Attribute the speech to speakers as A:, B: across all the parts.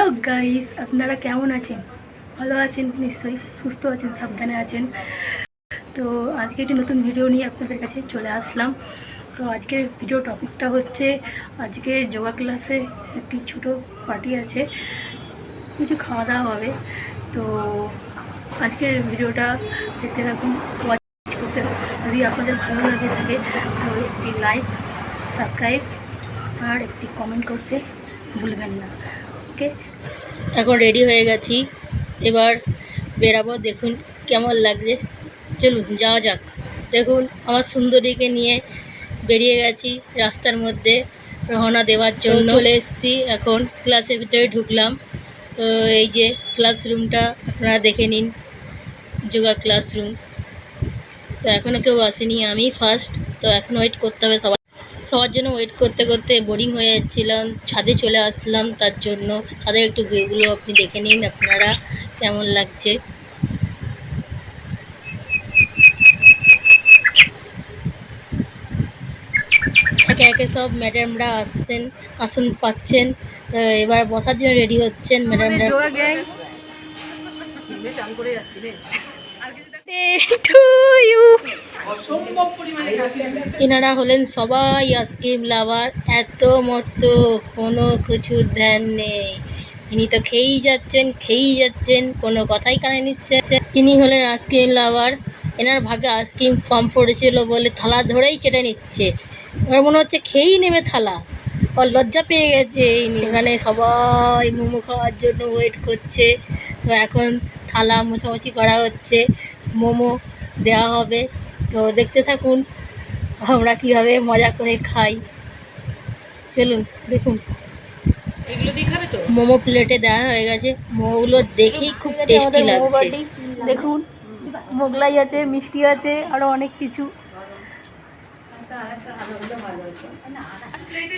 A: Hello guys, আপনারা কেমন আছেন? ভালো আছেন নিশ্চয়ই, সুস্থ আছেন, সাবধানে আছেন। তো আজকে একটি নতুন ভিডিও নিয়ে আপনাদের কাছে চলে আসলাম। তো আজকের ভিডিও টপিকটা হচ্ছে, আজকে যোগা ক্লাসে একটি ছোট পার্টি আছে, কিছু খাওয়া দাওয়া হবে। তো আজকের ভিডিওটা দেখতে থাকুন ওয়াচ করতে যদি আপনাদের ভালো লাগে থাকে, তো একটি লাইক সাবস্ক্রাইব আর একটি কমেন্ট করতে ভুলবেন না। ওকে।
B: এখন রেডি হয়ে গেছি। এবার বেরাবো, দেখুন কেমন লাগছে। চলুন, যাওয়া যাক। দেখুন, আমার সুন্দরীকে নিয়ে বেরিয়ে গেছি রাস্তার মধ্যে রওনা দেওয়ার জন্য। চলে এসেছি এখন ক্লাসের ভিতরে ঢুকলাম। তো এই যে ক্লাসরুমটা আপনারা দেখে নিন, যোগা ক্লাসরুম তো এখনও কেউ আসেনি, আমি ফার্স্ট তো এখন ওয়েট করতে হবে সবার সবার জন্য ওয়েট করতে করতে বোরিং হয়ে যাচ্ছিলাম। ছাদে চলে আসলাম তার জন্য। ছাদের একটু ভিউগুলো আপনি দেখে নিন আপনারা কেমন লাগছে। একে একে সব ম্যাডামরা আসছেন আসন পাচ্ছেন। তো এবার বসার জন্য রেডি হচ্ছেন ম্যাডামরা এনারা হলেন সবাই আইসক্রিম লাভার। এত মতো কোনো কিছুর ধ্যান নেই। ইনি তো খেয়েই যাচ্ছেন খেয়েই যাচ্ছেন কোনো কথাই কানে নিচ্ছে ইনি হলেন আইসক্রিম লাভার। এনার ভাগে আইসক্রিম কম পড়েছিল বলে থালা ধরেই চেটে নিচ্ছে। এবার মনে হচ্ছে খেয়েই নেবে থালা। আর লজ্জা পেয়ে গেছে। ইনি এখানে সবাই মোমো খাওয়ার জন্য ওয়েট করছে। তো এখন থালা মোছামুছি করা হচ্ছে মোমো দেওয়া হবে। তো দেখতে থাকুন আমরা কীভাবে মজা করে খাই। চলুন দেখুন। মোমো প্লেটে দেওয়া হয়ে গেছে। মোমোগুলো দেখেই খুব টেস্টি লাগছে।
A: দেখুন মোগলাই আছে মিষ্টি আছে আরও অনেক কিছু।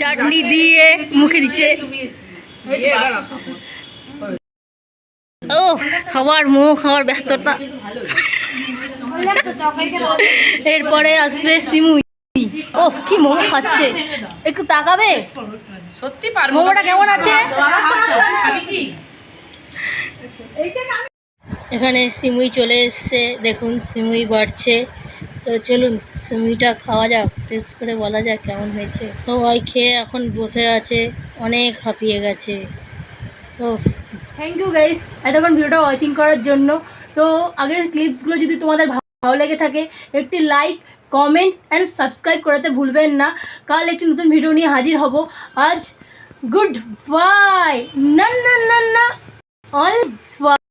A: চাটনি দিয়ে মুখে দিচ্ছে। ও সবার মোমো খাওয়ার ব্যস্ততা। এরপরে আসবে সিমুই। ও কি মোমো খাচ্ছে? একটু তাকাবে?
C: সত্যি পারব
A: মোমোটা কেমন আছে?
B: এখানে সিমুই চলে এসছে। দেখুন সিমুই বাড়ছে। তো চলুন সিমুইটা খাওয়া যাক। টেস্ট করে বলা যাক কেমন হয়েছে। সবাই খেয়ে এখন বসে আছে। অনেক হাঁপিয়ে গেছে। তো
A: থ্যাংক ইউ গাইস এতক্ষণ ভিডিওটা ওয়াচিং করার জন্য। তো আগের ক্লিপসগুলো যদি তোমাদের ভালো লেগে থাকে, একটি লাইক কমেন্ট অ্যান্ড সাবস্ক্রাইব করাতে ভুলবেন না। কাল একটি নতুন ভিডিও নিয়ে হাজির হব। আজ গুড বাই না না না না। অল